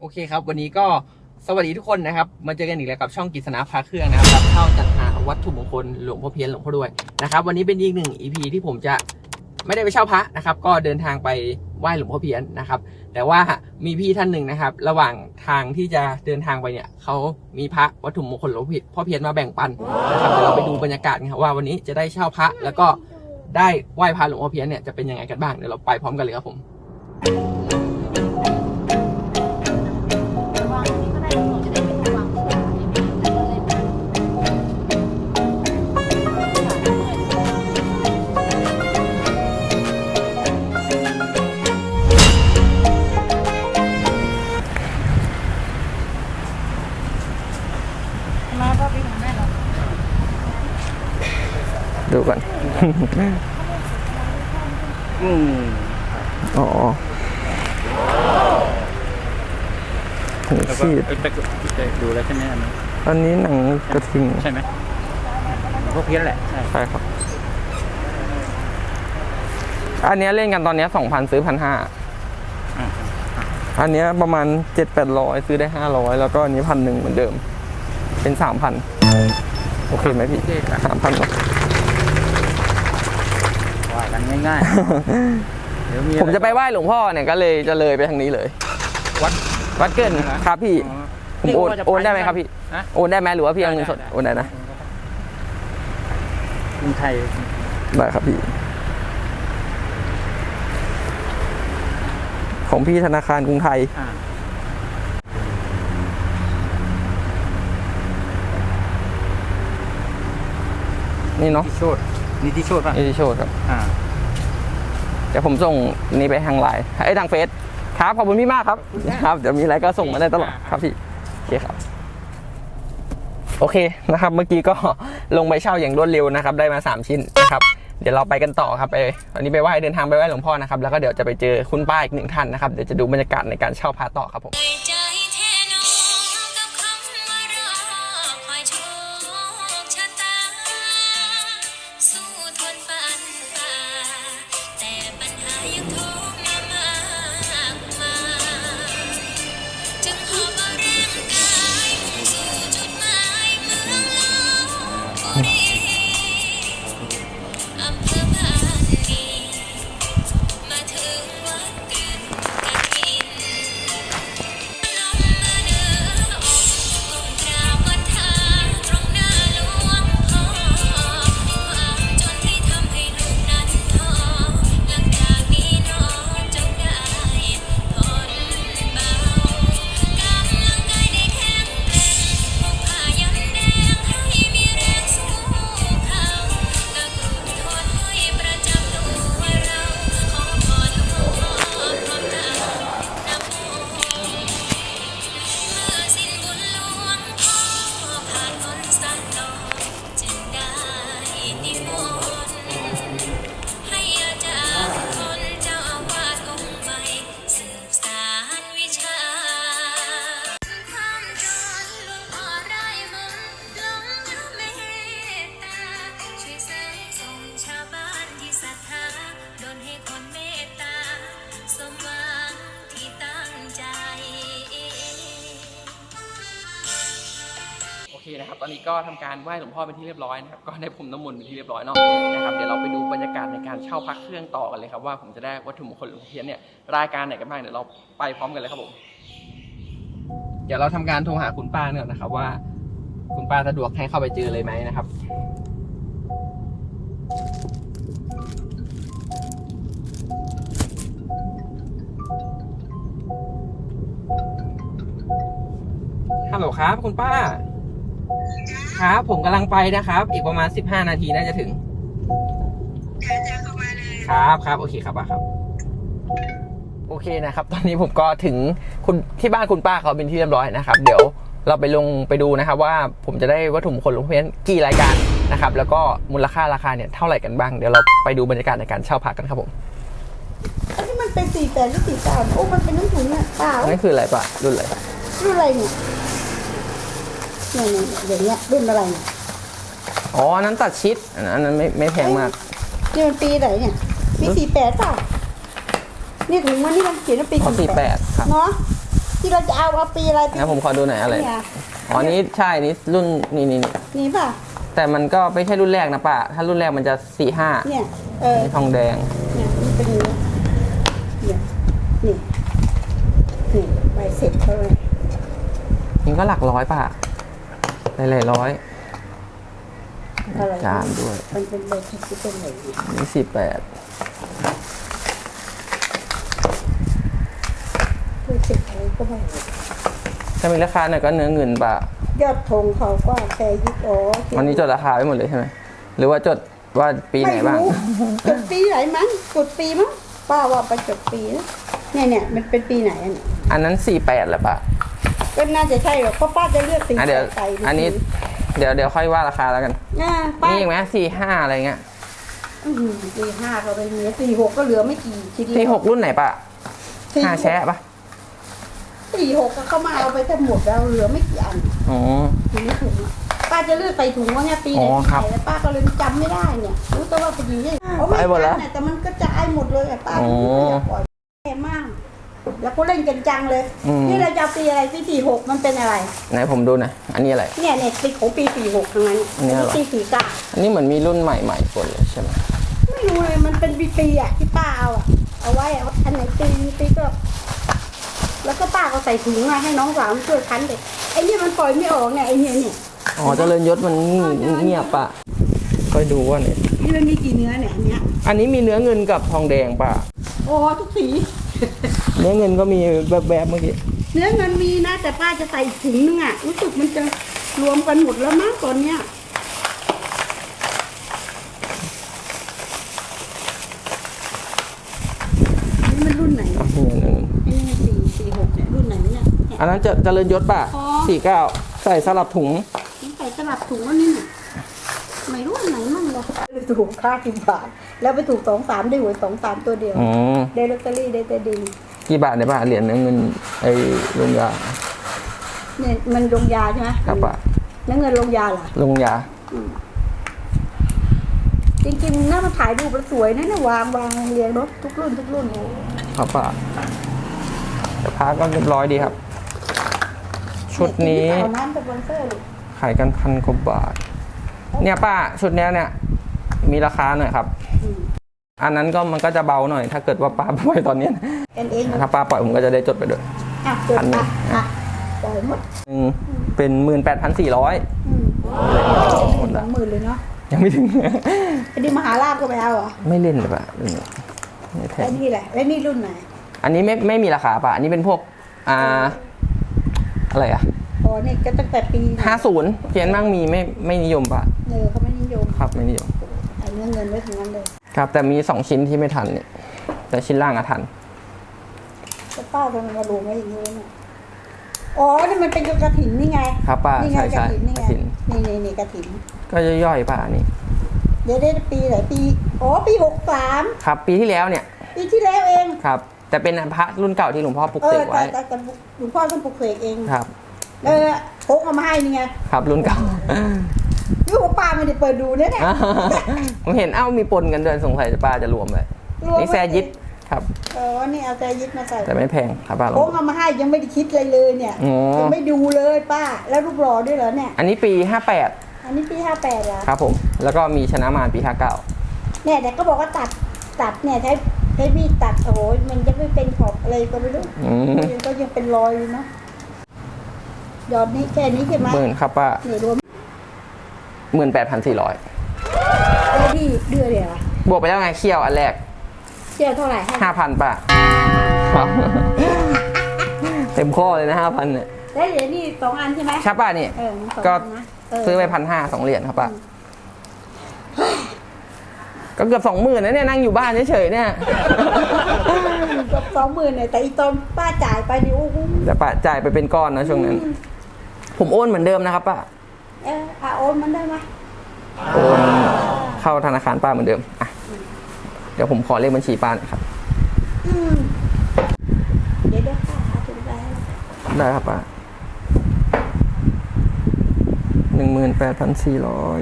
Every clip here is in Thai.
โอเคครับ วันนี้ก็สวัสดีทุกคนนะครับ มาเจอกันอีกแล้วกับช่องกิษณะพาเครื่องนะครับรับเข้าจัดหาวัตถุมงคลหลวงพ่อเพี้ยนหลวงพ่อรวยนะครับ วันนี้เป็นอีกหนึ่ง EP ที่ผมจะไม่ได้ไปเช่าพระนะครับ ก็เดินทางไปไหว้หลวงพ่อเพี้ยนนะครับ แต่ว่ามีพี่ท่านหนึ่งนะครับ ระหว่างทางที่จะเดินทางไปเนี่ยเขามีพระวัตถุมงคลหลวงพ่อเพี้ยนมาแบ่งปันนะครับเดี๋ยวเราไปดูบรรยากาศกันครับว่าวันนี้จะได้เช่าพระแล้วก็ได้ไหว้พระหลวงพ่อเพี้ยนเนี่ยจะเป็นยังไงกันบ้างเดี๋ยวเราไปพร้อมกันเลยครับผม ดูก่อนอืมอ๋อหูแล้วก็ซีดเอ้ยไปไปดูแล้วใช่ไหมอันนี้อันนี้หนังกระทิงใช่ไหมพวกเพี้ยนแหละใช่ใช่ครับ อันเนี้ยเล่นกันตอนเนี้สองพันซื้อพันห้าอ่าอันเนี้ยประมาณเจ็ดแปดร้อยซื้อได้ห้าร้อยแล้วก็อันนี้พันหนึ่งเหมือนเดิม เป็นสามพันโอเคไหมพี่สามพันว่ากัน ง่ายๆเดี๋ยวมีผมจะไปไหว้หลวงพ่อเนี่ยก็เลยจะเลยไปทางนี้เลย วัด วัดเกินเหรอครับพี่อ๋อผมโอนนี่ว่าจะโอนได้ไหมปครับพี่ฮะ โอนได้ไหมหรือว่าพี่เอาเงินสดได้ได้ โอนได้นะกรุงไทยได้ครับพี่ ของพี่ธนาคารกรุงไทย อ่านี่เนาะที่โชดนี่ที่โชดป่ะ เอทิโชดครับ อ่า เดี๋ยวผมส่งนี่ไปทางไลน์ไอ้ยทางเฟซครับขอบคุณพี่มากครับครับเดี๋ยวมีอะไรก็ส่งมาได้ตลอดครับพี่โอเคครับโอเคนะครับ เมื่อกี้ก็ลงไปเช่าอย่างรวดเร็วนะครับ ได้มา 3 ชิ้นนะครับเดี๋ยวเราไปกันต่อครับไปวันนี้ไปไหว้เดินทางไปไหว้หลวงพ่อนะครับแล้วก็เดี๋ยวจะไปเจอคุณป้าอีกหนึ่งท่านนะครับเดี๋ยวจะดูบรรยากาศในการเช่าพระต่อครับผม นะครับ ตอนนี้ก็ทำการไหว้หลวงพ่อเป็นที่เรียบร้อยนะครับ ก็ได้พรมน้ำมนต์เป็นที่เรียบร้อยเนาะนะครับ เดี๋ยวเราไปดูบรรยากาศในการเช่าพักเครื่องต่อกันเลยครับว่าผมจะได้วัตถุมงคลหลวงพ่อเพี้ยนเนี่ยรายการไหนกันบ้างเดี๋ยวเราไปพร้อมกันเลยครับผม เดี๋ยวเราทำการโทรหาคุณป้าเนี่ยนะครับ ว่า คุณป้าสะดวกให้เข้าไปเจอเลยไหมนะครับฮัลโหลครับ คุณป้า ครับ ผมกำลังไปนะครับ อีกประมาณ 15 นาทีน่าจะถึงครับครับโอเคครับป้าครับ โอเคนะครับ ตอนนี้ผมก็ถึงคุณที่บ้านคุณป้าเขาเป็นที่เรียบร้อยนะครับ เดี๋ยวเราไปลงไปดูนะครับ ว่าผมจะได้วัตถุมงคลหลวงพ่อเพี้ยนกี่รายการนะครับ แล้วก็มูลค่าราคาเนี่ยเท่าไหร่กันบ้างเดี๋ยวเราไปดูบรรยากาศในการเช่าพักกันครับผมอันนี้มันเป็นสี่แปดหรือสี่เก้าโอ้มันเป็นน้ำถุงเนี่ยเปล่านั่นคืออะไรป้ารุ่นอะไรรุ่นอะไรเนี่ยเนี่ยเนี่ยอย่างเงี้ยรุ่นอะไรเนี่ยอ๋ออันนั้นตัดชิดอันนั้นอันนั้นไม่ไม่แพงมาก นี่มันปีไหนเนี่ยปีสี่แปดเปล่านี่ถุงมันนี่มันเขียนว่าปีอ๋อ48ครับ เนาะที่ที่เราจะเอาเอาปีอะไรปีนะผมขอดูหน่อยอะไร เนี่ยอ๋อนี้ใช่นี่รุ่นนี่นี่นี่นี่ป่ะแต่มันก็ไม่ใช่รุ่นแรกนะป้าถ้ารุ่นแรกมันจะสี่ห้าเนี่ยเออ ทองแดง เนี่ยมันเป็นอย่างนี้เนี่ยนี่ นี่ใบเสร็จเขาเลยนี่ก็หลักร้อยป้า หลายๆร้อยอะไรจานด้วย มันเป็นใบที่เป็นอะไรเนี่ยนี่สี่แปดใบเสร็จอะไรก็ไม่รู้ถ้ามีราคาหน่อยก็เนื้อเงินป้ายอดธงเขาก็แค่ยิบอ๋อวันนี้จดราคาไว้หมดเลยใช่ไหม หรือว่าจดว่าปีไหนบ้างม่รู้จดปีไหนมั้งกดปีมั้งป้าว่าไปจดปีนะเนี่ยเนี่ยมันเป็นปีไหนอันนี้อันนั้นสี่แปดแหละป้า ก็น่าจะใช่หรอกเพราะป้าจะเลือกสีอะเดี๋ยว ใส่ไปอันนี้ เดี๋ยวเดี๋ยวค่อยว่าราคาแล้วกัน อ่าป้านี่อีกไหมสี่ห้าอะไรเงี้ยอื้อหือปีห้าก็ไปเหลือสี่หกก็เหลือไม่กี่ชิ้นแล้วสี่หกรุ่นไหนป้าสี่ห้าแชะปะสี่หกก็เข้ามาเอาไปแค่หมดแล้วเหลือไม่กี่อันอ๋อ อยู่ในถุงอะป้าจะเลือกใส่ถุงว่าเนี่ยปีไหนอ๋อปีครับไหนแล้วป้าก็เลยจำไม่ได้เนี่ยรู้แต่ว่าเป็นอย่างนี้เอาไม่ไปหมดแล้วทันน่ะแต่มันก็จะไอหมดเลยอะป้าอ๋อไม่อยากปล่อยแย่มาก แล้วก็เล่นกันจังเลย อืม นี่เราจะเอาปีอะไรปีสี่หกมันเป็นอะไร ไหนผมดูหน่อยอันนี้อะไร เนี่ยเนี่ยปีของปีสี่หกทั้งนั้นอันนี้เหรอ ปีสี่เก้าอันนี้เหมือนมีรุ่นใหม่ๆกดเลยใช่ไหมไม่รู้เลยมันเป็นปีๆอะที่ป้าเอาอะเอาไว้อะอันไหนปีปีก็ แล้วก็ป้าก็ใส่ถุงมาให้น้องสาวมันช่วยคั้นเด็กไอ้เนี่ยมันปล่อยไม่ออกเนี่ยไอ้เนี่ยเนี่ยอ๋อเจริญยศมันเงียบปะค่อยดูว่าเนี่ยนี่มันมีกี่เนื้อเนี่ยอันเนี้ยอันนี้มีเนื้อเงินกับทองแดงป่ะโอ้ทุกสี เนื้อเงินก็มีแบบแบบๆเมื่อกี้เนื้อเงินมีนะ แต่ป้าจะใส่ถุงนึงอะรู้สึกมันจะรวมกันหมดแล้วมั้งตอนเนี้ยนี่มันรุ่นไหนอะเนี่ยนี่อันหนึ่งไอ้นี่สี่สี่หกเนี่ยรุ่นไหนเนี่ยเนี่ยอันนั้นจะเจริญยศป่ะอ๋อสี่เก้าใส่สลับถุงมันใส่ตลับถุงแล้วนี่น่ะไม่รู้อันไหนมั่งเลยถูกค่าสิบบาทแล้วไปถูกสองสามได้หวยสองสามตัวเดียวอ๋อได้ลอตเตอรี่ได้แต่ดิน กี่บาทเนี่ยป่ะเหรียญเนื้อเงินไอ้ลงยาเนี่ยมันลงยาใช่ไหมครับป่ะแล้วเงินลงยาเหรอลงยาจริงๆน่ามาถ่ายรูปแล้วสวยนะเนี่ยวางวางเรียงรถทุกรุ่นทุกรุ่นโอ้ครับป่ะแต่พาก็เรียบร้อยดีครับ ชุดนี้เยเอาน้ำสปอนเซอร์ลูกขายกันพันกว่าบาท เนี่ยป้าชุดเนี้ยเนี่ย มีราคาหน่อยครับอืมอันนั้นก็มันก็จะเบาหน่อย ถ้าเกิดว่าป้าปล่อยตอนเนี้ย กันเองถ้าป้าปล่อยผมก็จะได้จดไปด้วยอะเกิดพันหนึ่อะงอะปล่อยหมดหนึ่งเป็นหมื่นแปดพันสี่ร้อยอืมหมดสละองหมื่นเลยเนาะยังไม่ถึงไอ้ดิมหาลาบก็ไปเอาเหรอไม่เล่นเลยป่ะรุ่นนี้ไม่แพแล้วงนี่แหละแล้วนี่รุ่นไหนอันนี้ไม่ไม่มีราคาป่ะอันนี้เป็นพวกอ่าอะไรอะอ๋อนี่ก็ตั้งแต่ปีไหนห้าศูนย์เพียนบ้างมีไม่ไม่นิยมป่ะเออเขาไม่นิยมครับไม่นิยมเอาเงินเงินไว้ถึงนั้นเลยครับ แต่มีสองชิ้นที่ไม่ทันเนี่ยแต่ชิ้นล่างอะทัน จะป้าทำไมมาลงไว้อย่างนี้วะเนี่ยอ๋อนี่มันเป็นกระถิ่นนี่ไงครับป้านี่ไงใช่กระใช่ถิ่นนี่กไงระถินนี่นี่นี่กระถิ่นก็ย่อยๆป่ะอันนี้เดี๋ยวได้ปีไหนปีอ๋อปีหกสามครับ ปีที่แล้วเนี่ยปีที่แล้วเอง ครับ แต่เป็นพระรุ่นเก่าที่หลวงพ่อปลุกเอเสอกแต่ไว้แต่แต่หลวงพ่อต้องปลุกเสกเองครับเออพกเอามาให้นี่ไงครับรุ่นเก่า นี่หัวป้าไม่ได้เปิดดูเนี่ยเนี่ยผมเห็นเอ้ามีปนกันด้วยสงสัยจะป้าจะรวมเลยรวมนี่แซยิด ครับเออนี่เอาใจยึดมาใส่แต่ไม่แพงครับป้าลพองกเอามาให้ยังไม่ได้คิดเลยเลยเนี่ยอ๋อยังไม่ดูเลยป้า แล้วรูปหล่อด้วยเหรอเนี่ยอันนี้ปี 58 อันนี้ปีห้าแปดเหรอครับผมแล้วก็มีชนะมารปี59เนี่ยแต่ก็บอกว่าตัดตัดเนี่ยใช้ใช้มีดตัดโอ้โหมันจะไม่เป็นขอบอะไรก็ไม่รู้อืมมันก็ยังเป็นรอยอยู่เนาะยอดนี้แค่นี้ใช่ไหมหมื่นครับป้านี่รวม18,400แล้วพี่เดือนเดียวอะบวกไปแล้วไงเคี่ยวอันแรก เชี่ยวเท่าไหร่ให้5,000ป้าครับเต็มข้อเลยนะ5,000เนี่ยแล้วเดี๋ยวนี่สองอันใช่ไหมใช่ป้านี่เออมันสองก็อันนะเซื้อไปพันห้าสองเหรียญครับป้าก็เกือบสองหมื่นนะเนี่ยนั่งอยู่บ้านเฉยๆเนี่ยเกือบสองหมื่นเนี่ยแต่อีตอนป้าจ่ายไปนี่โอ้โหแต่ป้าจ่ายไปเป็นก้อนนะช่วงนั้น ผมโอนเหมือนเดิมนะครับป้าเอออาโอนมันได้ไหมโอนเข้าธนาคารป้าเหมือนเดิมอะเดี๋ยวผมขอเลขบัญชีป้าหน่อยครับ อืมเดี๋ยวเดี๋ยวป้าหาถุงไปให้ได้ครับป้าหนึ่งหมื่นแปดพันสี่ร้อย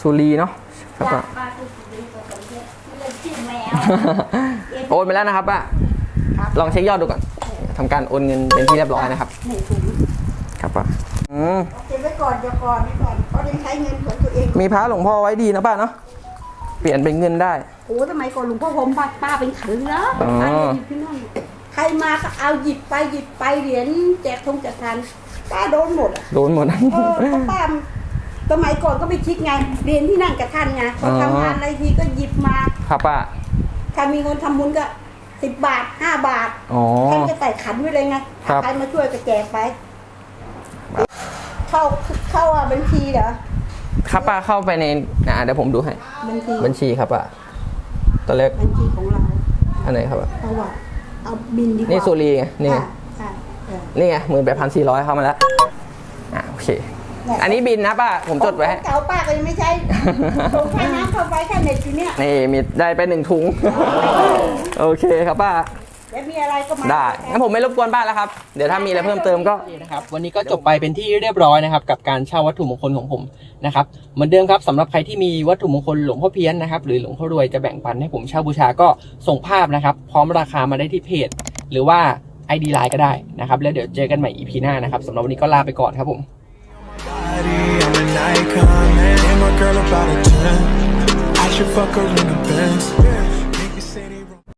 สุรีเนาะครับป้า ป้าคือดีกว่าคนเยอะเรื่องชื่อแมวโอนไปแล้วนะครับป้าครับลองเช็คยอดดูก่อนทำการโอนเงินเป็นที่เรียบร้อยนะครับนี่ถุงครับป้าอืมเอาเก็บไว้ก่อนเดี๋ยวก่อนไว้ก่อนเพราะยังใช้เงินของตัวเอง มีพระหลวงพ่อไว้ดีนะป้าเนาะ เปลี่ยนเป็นเงินได้ โอ้สมัยก่อนหลวงพ่อผมป้าป้าเป็นขันเนาะอ๋อ ป้าจะหยิบที่นั่นใครมาก็เอาหยิบไปหยิบไปเหรียญแจกทงแจกทานป้าโดนหมดอะโดนหมดเออเพราะป้าสมัยก่อนก็ไม่คิดไงเรียนที่นั่นกับท่านไงพออ๋อทำงานอะไรทีก็หยิบมาครับป้า ถ้ามีเงินทำบุญก็สิบบาทห้าบาทอ๋อ ท่านก็ใส่ขันไว้เลยไงครับ ใครมาช่วยก็แจกไป เข้าเข้าอะบัญชีเหรอ ครับป้าเข้าไปในอ่าเดี๋ยวผมดูให้ บัญชีบัญชีครับป้าตัวเลขบัญชีของเราอันไหนครับป้าเพราะว่าเอาบินดีกว่านี่สุรีไงนี่ไงค่ะใช่เออนี่ไงหมื่นแปดพันสี่ร้อยเข้ามาแล้วอ่าโอเค อันนี้บินนะป้าผมจดไว้ให้ ของเก่าป้าก็ยังไม่ใช่ส่งค่าน้ำเข้าไปแค่เน็ตทีเนี้ยนี่มีได้ไปหนึ่งถุง โอเคครับป้า แล้วมีอะไรก็มาได้งั้นผมไม่รบกวนป้าแล้วครับ เดี๋ยวถ้ามีอะไรเพิ่มเติมก็นะครับวันนี้ก็จบไปเป็นที่เรียบร้อยนะครับ กับการเช่าวัตถุมงคลของผมนะครับเหมือนเดิมครับสำหรับใครที่มีวัตถุมงคลหลวงพ่อเพี้ยนนะครับหรือหลวงพ่อรวยจะแบ่งปันให้ผมเช่าบูชาก็ส่งภาพนะครับ พร้อมราคามาได้ที่เพจ หรือว่า ID Line ก็ได้นะครับ แล้วเดี๋ยวเจอกันใหม่ EP หน้านะครับสำหรับวันนี้ก็ลาไปก่อนครับผม body, I'm an icon, man. And my girl about a 10. I should fuck her in the Benz.